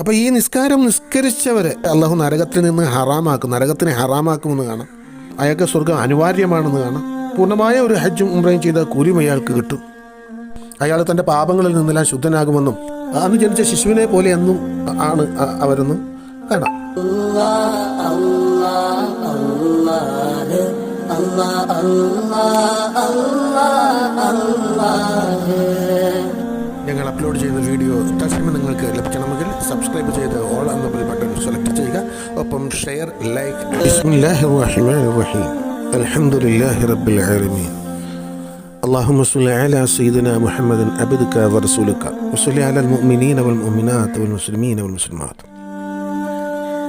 അപ്പോൾ ഈ നിസ്കാരം നിസ്കരിച്ചവരെ അള്ളാഹു നരകത്തിൽ നിന്ന് ഹറാമാക്കും നരകത്തിനെ ഹറാമാക്കുമെന്ന് കാണാം. അയാൾക്ക് സ്വർഗം അനിവാര്യമാണെന്ന് കാണാം. പൂർണമായ ഒരു ഹജ്ജും ഉംറയും ചെയ്ത കൂലിയും അയാൾക്ക് കിട്ടും. അയാൾ തന്റെ പാപങ്ങളിൽ നിന്നെല്ലാം ശുദ്ധനാകുമെന്നും അന്ന് ജനിച്ച ശിശുവിനെ പോലെ എന്നും ആണ് അവരെന്നും കാണാം. ഞങ്ങൾ അപ്ലോഡ് ചെയ്യുന്ന വീഡിയോ തത്സമയം നിങ്ങൾക്ക് ലഭിക്കണമെങ്കിൽ സബ്സ്ക്രൈബ് ചെയ്ത് ഓൾ എന്ന ബെൽ ബട്ടൺ സെലക്ട് ചെയ്യുക ഒപ്പം ഷെയർ ലൈക്ക് ബിസ്മില്ലാഹിർ റഹ്മാനിർ റഹീം അൽഹംദുലില്ലാഹി റബ്ബിൽ ആലമീൻ اللهم صل على سيدنا محمد عبدك ورسولك وصل على المؤمنين والمؤمنات والمسلمين والمسلمات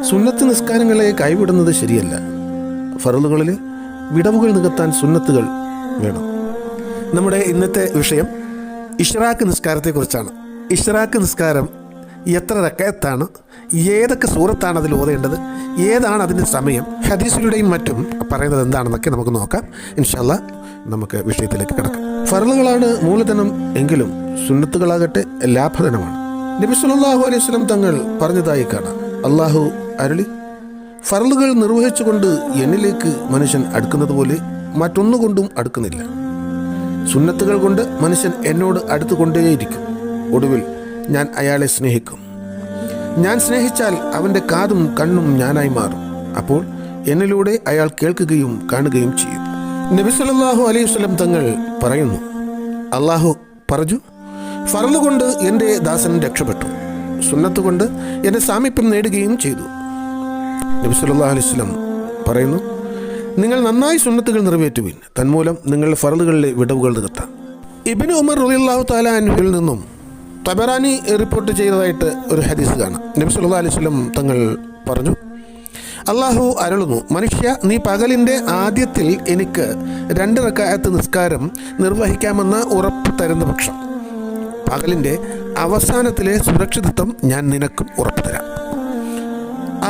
സുന്നത്ത് നിസ്കാരങ്ങളെ കൈവിടുന്നത് ശരിയല്ല ഫറലുകളിൽ വിടവുകൾ നികത്താൻ സുന്നത്തുകൾ വേണം നമ്മുടെ ഇന്നത്തെ വിഷയം ഇഷ്റാഖ് നിസ്കാരത്തെക്കുറിച്ചാണ്. ഇഷ്റാഖ് നിസ്കാരം എത്ര റക്കയത്താണ്? ഏതൊക്കെ സൂറത്താണ് അതിൽ ഓതേണ്ടത്? ഏതാണ് അതിന്റെ സമയം? ഹദീസിലൂടെയും മറ്റും പറയുന്നത് എന്താണെന്നൊക്കെ നമുക്ക് നോക്കാം. ഇൻഷല്ല നമുക്ക് വിഷയത്തിലേക്ക് കിടക്കാം. ഫറലുകളാണ് മൂലധനം എങ്കിലും സുന്നത്തുകളാകട്ടെ ലാഭധനമാണ്. നബി സല്ലല്ലാഹു അലൈഹി സ്വലം തങ്ങൾ പറഞ്ഞതായി കാണാം. അള്ളാഹു അരുളി. ഫറലുകൾ നിർവഹിച്ചുകൊണ്ട് എന്നിലേക്ക് മനുഷ്യൻ അടുക്കുന്നത് പോലെ മറ്റൊന്നുകൊണ്ടും അടുക്കുന്നില്ല. സുന്നത്തുകൾ കൊണ്ട് മനുഷ്യൻ എന്നോട് അടുത്തു കൊണ്ടേയിരിക്കും ഒടുവിൽ ഞാൻ അയാളെ സ്നേഹിക്കും. ഞാൻ സ്നേഹിച്ചാൽ അവന്റെ കാതും കണ്ണും ഞാനായി മാറും. അപ്പോൾ എന്നിലൂടെ അയാൾ കേൾക്കുകയും കാണുകയും ചെയ്യും. നബി സല്ലല്ലാഹു അലൈഹി വസല്ലം തങ്ങൾ പറയുന്നു അള്ളാഹു പറഞ്ഞു ഫറന്നുകൊണ്ട് കൊണ്ട് എന്റെ ദാസൻ രക്ഷപ്പെട്ടു. സുന്നത്തുകൊണ്ട് എന്റെ സാമീപ്യം നേടുകയും ചെയ്തു. നബി അലൈഹി വസല്ലം പറയുന്നു നിങ്ങൾ നന്നായി സുന്നത്തുകൾ നിറവേറ്റുവിൻ. തന്മൂലം നിങ്ങളുടെ ഫറലുകളിലെ വിടവുകൾ നികത്താം. ഇബിന് ഉമർ റളിയല്ലാഹു തആല അൻഹുവിൽ നിന്നും തബറാനി റിപ്പോർട്ട് ചെയ്തതായിട്ട് ഒരു ഹദീസ് കാണാം. നബി സുല്ലാ അലൈഹി തങ്ങൾ പറഞ്ഞു അള്ളാഹു അരുളുന്നു മനുഷ്യ നീ പകലിന്റെ ആദ്യത്തിൽ എനിക്ക് രണ്ട് റക്കായത്ത് നിസ്കാരം നിർവഹിക്കാമെന്ന് ഉറപ്പ് തരുന്ന പക്ഷം. പകലിന്റെ അവസാനത്തിലെ സുരക്ഷിതത്വം ഞാൻ നിനക്കും ഉറപ്പ് തരാം.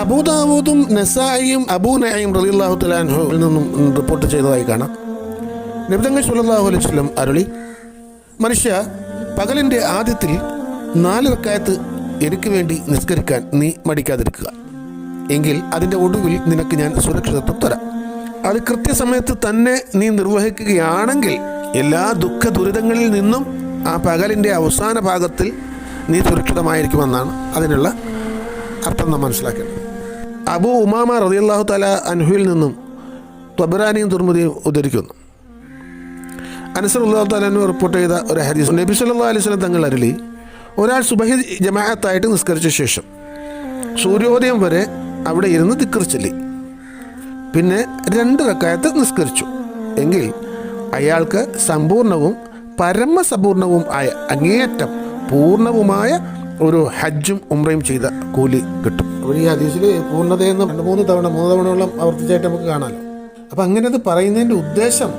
അബൂദാവൂദും നസായിയും അബൂ നയയും റളിയല്ലാഹു തലാൻഹുവിൽ നിന്നും റിപ്പോർട്ട് ചെയ്തതായി കാണാം. നബിതങ്ങൾ സുല്ലാഹു അലൈഹി സ്വലം അരുളി മനുഷ്യ പകലിന്റെ ആദ്യത്തിൽ നാല് റക്കായത്ത് എനിക്ക് വേണ്ടി നിസ്കരിക്കാൻ നീ മടിക്കാതിരിക്കുക. എങ്കിൽ അതിന്റെ ഒടുവിൽ നിനക്ക് ഞാൻ സുരക്ഷിതത്വം തരാം. അത് കൃത്യസമയത്ത് തന്നെ നീ നിർവഹിക്കുകയാണെങ്കിൽ എല്ലാ ദുഃഖ ദുരിതങ്ങളിൽ നിന്നും ആ പകലിന്റെ അവസാന ഭാഗത്തിൽ നീ സുരക്ഷിതമായിരിക്കുമെന്നാണ് അതിനുള്ള അർത്ഥം നാം മനസ്സിലാക്കേണ്ടത്. അബു ഉമാമ റളിയല്ലാഹു തല അൻഹുവിൽ നിന്നും ത്വബറാനിയും തുർമുദിയും ഉദ്ധരിക്കുന്നു. അനസർ അള്ളാഹു താലു റിപ്പോർട്ട് ചെയ്ത ഒരു ഹദീസ്. നബി സല്ലല്ലാഹു അലൈഹി സ്വലം തങ്ങൾ അരുളി ഒരാൾ സുബഹി ജമാഅത്തായിട്ട് നിസ്കരിച്ച ശേഷം സൂര്യോദയം വരെ അവിടെ ഇരുന്ന് ദിക്കർ ചൊല്ലി. പിന്നെ രണ്ട് റക്കായത്ത് നിസ്കരിച്ചു. എങ്കിൽ അയാൾക്ക് സമ്പൂർണവും പരമസമ്പൂർണവും ആയ അങ്ങേയറ്റം പൂർണവുമായ ഒരു ഹജ്ജും ഉംറയും ചെയ്ത കൂലി കിട്ടും. അപ്പോൾ ഈ ഹദീസിൽ പൂർണതയെന്ന് രണ്ട് മൂന്ന് തവണ മൂന്ന് തവണയോളം ആവർത്തിച്ചായിട്ട് നമുക്ക് കാണാമല്ലോ അപ്പം അങ്ങനെ അത് പറയുന്നതിന്റെ ഉദ്ദേശം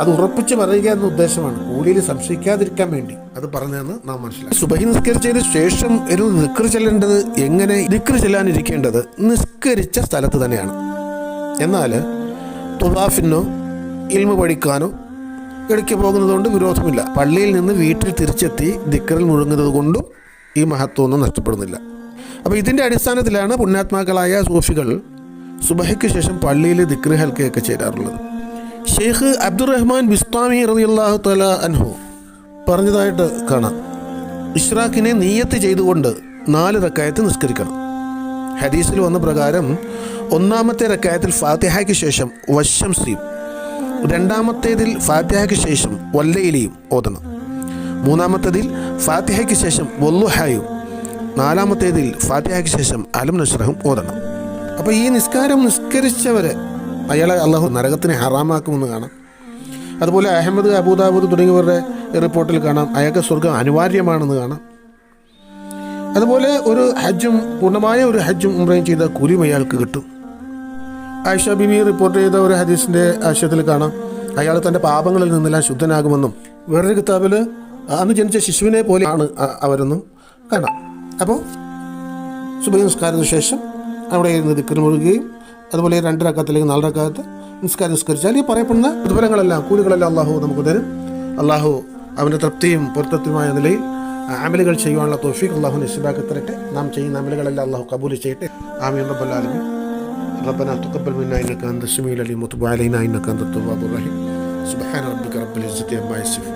അത് ഉറപ്പിച്ച് പറയുക എന്ന ഉദ്ദേശമാണ്. കൂലിയിൽ സംശയിക്കാതിരിക്കാൻ വേണ്ടി അത് പറഞ്ഞതെന്ന് നാം മനസ്സിലാക്കി സുബഹി നിസ്കരിച്ചതിന് ശേഷം ഒരു നിക്കർ ചെല്ലേണ്ടത് എങ്ങനെ? നിക്കർ ചെല്ലാനിരിക്കേണ്ടത് നിസ്കരിച്ച സ്ഥലത്ത് തന്നെയാണ്. എന്നാൽ തുബാഫിനോ ഇൽമ പഠിക്കാനോ ഇടയ്ക്ക് പോകുന്നതുകൊണ്ട് വിരോധമില്ല. പള്ളിയിൽ നിന്ന് വീട്ടിൽ തിരിച്ചെത്തി ദിക്കറിൽ മുഴുങ്ങുന്നത് കൊണ്ടും ഈ മഹത്വമൊന്നും നഷ്ടപ്പെടുന്നില്ല. അപ്പോൾ ഇതിന്റെ അടിസ്ഥാനത്തിലാണ് പുണ്യാത്മാക്കളായ സൂഫികൾ സുബഹയ്ക്ക് ശേഷം പള്ളിയിൽ ദിക്രി ഹൽക്കയൊക്കെ ചേരാറുള്ളത് ഷെയ്ഖ് അബ്ദുറഹ്മാൻ ബിസ്താമി റളിയല്ലാഹു തല അൻഹു പറഞ്ഞതായിട്ട് കാണാം. ഇഷ്റാഖിനെ നീയത്ത് ചെയ്തുകൊണ്ട് നാല് റക്കായത്ത് നിസ്കരിക്കണം. ഹദീസിൽ വന്ന പ്രകാരം ഒന്നാമത്തെ റക്കായത്തിൽ ഫാത്തിഹയ്ക്ക് ശേഷം വശംസിയും രണ്ടാമത്തേതിൽ ഫാത്തിഹയ്ക്ക് ശേഷം വല്ലയിലിയും ഓതണം. മൂന്നാമത്തേതിൽ ഫാത്തിഹയ്ക്ക് ശേഷം വല്ലുഹായും നാലാമത്തേതിൽ ഫാത്തിഹയ്ക്ക് ശേഷം അലം നഷ്റഹും ഓതണം. അപ്പോൾ ഈ നിസ്കാരം നിസ്കരിച്ചവരെ അയാളെ അള്ളാഹു നരകത്തിനെ ഹറാമാക്കുമെന്ന് കാണാം. അതുപോലെ അഹമ്മദ് അബൂദാബൂദ് തുടങ്ങിയവരുടെ റിപ്പോർട്ടിൽ കാണാം. അയാൾക്ക് സ്വർഗം അനിവാര്യമാണെന്ന് കാണാം. അതുപോലെ ഒരു ഹജ്ജും പൂർണമായ ഒരു ഹജ്ജും ഉംറയും ചെയ്ത കൂലിയും അയാൾക്ക് കിട്ടും. ആയിഷ ബിബി റിപ്പോർട്ട് ചെയ്ത ഒരു ഹദീസിന്റെ ആശയത്തിൽ കാണാം. അയാൾ തന്റെ പാപങ്ങളിൽ നിന്നെല്ലാം ശുദ്ധനാകുമെന്നും വേറൊരു കിതാബിൽ അന്ന് ജനിച്ച ശിശുവിനെ പോലെയാണ് അ- അവരെന്നും കാണാം അപ്പോൾ സുബൈ നിസ്കാരത്തിന് ശേഷം അവിടെ ഇരുന്ന് ദിക്കർ മുഴുകുകയും അതുപോലെ രണ്ട് റക്കാത്തിലേക്ക് നാല് റക്കാത്ത് നിസ്കാരം നിസ്കരിച്ചാൽ ഈ പറയപ്പെടുന്ന പ്രതിഫലങ്ങളെല്ലാം കൂലികളെല്ലാം അള്ളാഹു നമുക്ക് തരും അള്ളാഹു അവൻ്റെ തൃപ്തിയും പൊരുത്തത്വമായ നിലയിൽ അമലുകൾ ചെയ്യുവാനുള്ള തോഫീഖ് അള്ളാഹു നിസ്ബാക്കി തരട്ടെ നാം ചെയ്യുന്ന അമലുകളെല്ലാം അള്ളാഹു കബൂൽ ചെയ്യട്ടെ ആമീൻ റബ്ബല്ലാലമീൻ ربنا تقبل منا انك انت السميع العليم وتب علينا انك انت التواب الرحيم سبحان ربك رب العزه عما يصفون